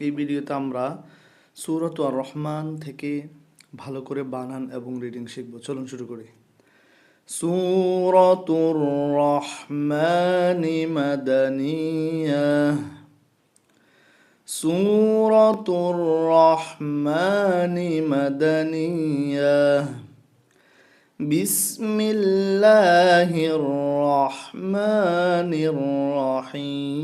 এই ভিডিওতে আমরা সুরত আর রহমান থেকে ভালো করে বানান এবং রিডিং শিখব চলুন শুরু করি সুরতুর রহমানি মাদানিয়া সুরতুর রহমানি মাদানিয়া بسم الله الرحمن الرحيم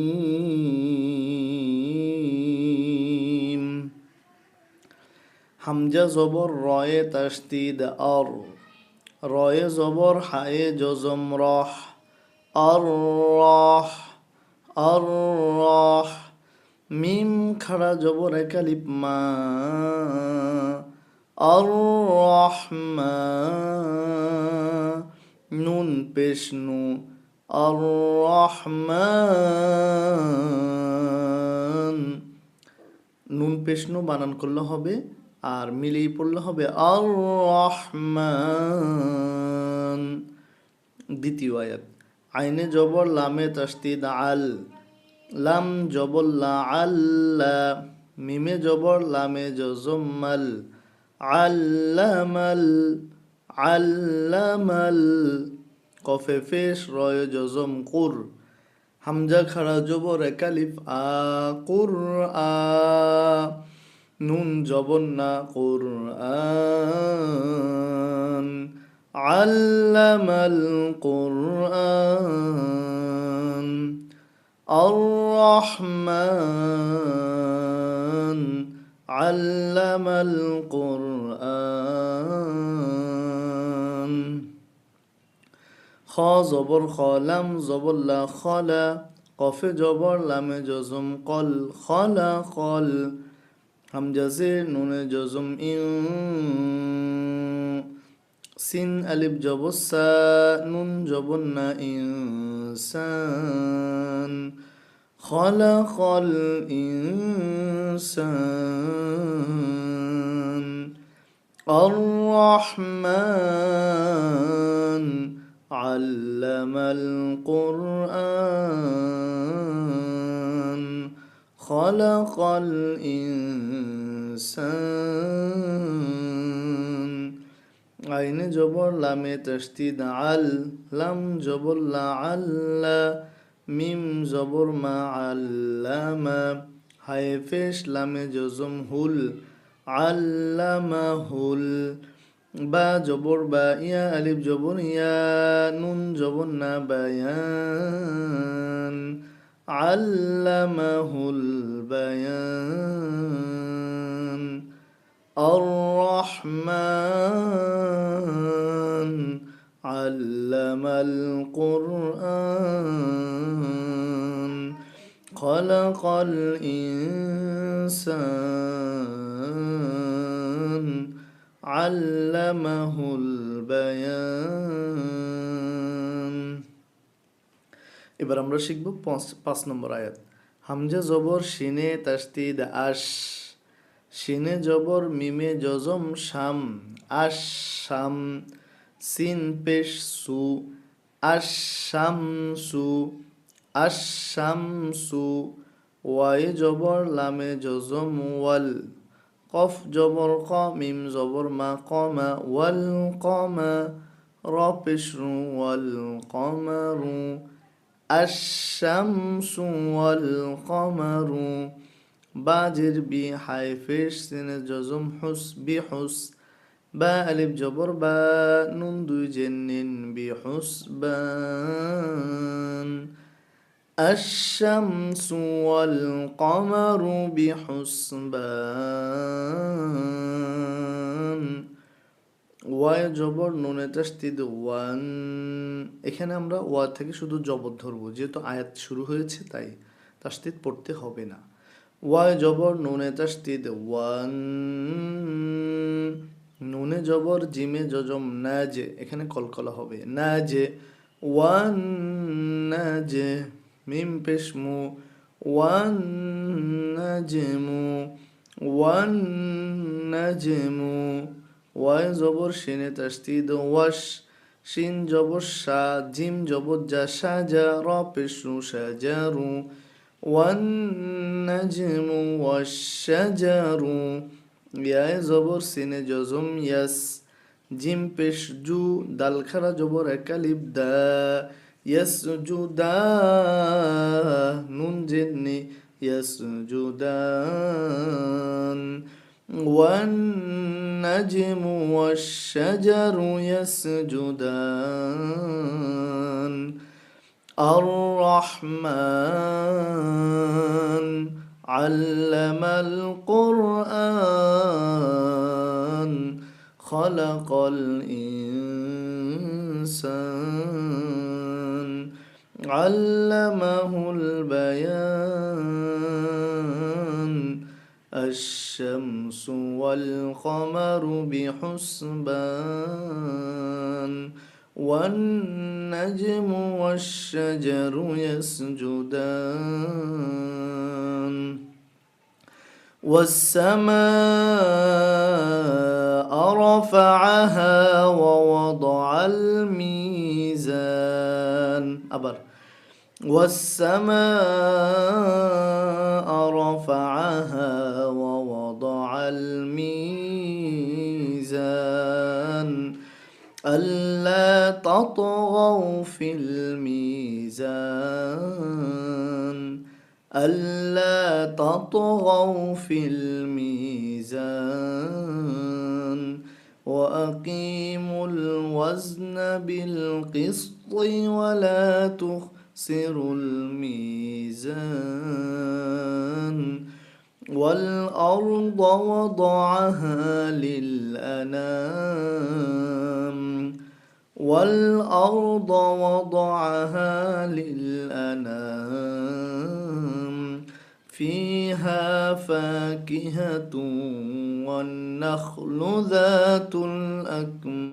হামজা জবর রয়ে তাস্তিদ আর রয়ে জবর হায়ে জজম রহ আর রহ আর রহ মিম খাড়া জবর একালিপ মা রহমা নুন পেশনু আর রহমান নুন পেশনু বানান করলে হবে আর মিলিয়ে পড়লে হবে আর রহমান দ্বিতীয় আয়াত, আইনে জবর লামে তাস্তিদ আল, লাম জবর আল্লা, মিমে জবর লামে জজম্মাল, আল্লামাল আল্লামাল, কফে ফেস রয় জজম কুর, হামজা খাড়া জবর একালিফ আ কুর আ। নুন জবন্না কুর আন আল্লামাল কুরআন الرحمن علم القرآن خ زبر خالم زبر لا خلا قف جبر لم جزم قل خلا قل هم جزير نون جزم إن সিন আলিফ জবসা নুন জবন্না ইনসান خلق الإنسان الرحمن علم القرآن خلق الإنسان আইনে জবর লামে তস্তিদ আল লাম জবর লা আল্লা মিম জবর মা আল্লামা হায় ফেশ লামে জজম হুল আল্লামা হুল বা জবর বা ইয়া আলিফ জবর ইয়া নুন জবর না বায়ান علمه البيان. الرحمن علم القرآن. خلق الإنسان. علمه البيان. এবার আমরা শিখব পাঁচ পাঁচ নম্বর আয়াত। হামজা জবর, শিনে তাস্তিদ, আশ। শিনে জবর, মিমে জজম, শাম। আশ, শাম, সিন, পেশ, সু। আশাম সু। আশাম সু। ওয়াই জবর, লামে জজম, ওয়াল। কফ জবর, ক, মিম জবর, মা কমা ওয়াল কমা র, পেশ, রু, ওয়াল কমারু আশামসু الشمس والقمر. باجر بي حيفش سن جزم حس بحس. با ألف جبر با نون جنن بحسبان الشمس والقمر بحسبان ওয়াই জবর নুনে তাস্তিদ, ওয়ান। এখানে আমরা ওয়া থেকে শুধু জবর ধরবো, যেহেতু আয়াত শুরু হয়েছে, তাই তাস্তিদ পড়তে হবে না। ওয়াই জবর, নুনে তাস্তিদ, ওয়ান। নুনে জবর, জিমে জজম না যে এখানে কলকলা হবে না যে ওয়ান না যে মিম পেশমু ওয়ান না জেমু ওয়ান না জেমু ওয়াই জবর শিনে তাস্তিদ ওয়াশ শিন জবর শা জিম জবর যা সাজা র পেশু সাজারু والنجم والشجر يا زبر سين جزم يس জিম পেশ জু দাল খারা জবর একালিব দা ইয়াস জুদা নুন জেন্নি ইয়াস জুদান والنجم والشجر يسجدان. الرحمن علم القرآن خلق الإنسان علمه البيان. الشمس والقمر بحسبان والنجم والشجر يسجدان. والسماء رفعها ووضع الميزان. أبر. والسماء ألا تطغوا في الميزان وأقيموا الوزن بالقسط ولا تخسروا الميزان والأرض وضعها للأنام والأرض وضعها للأنام فيها فاكهة والنخل ذات الأكمام.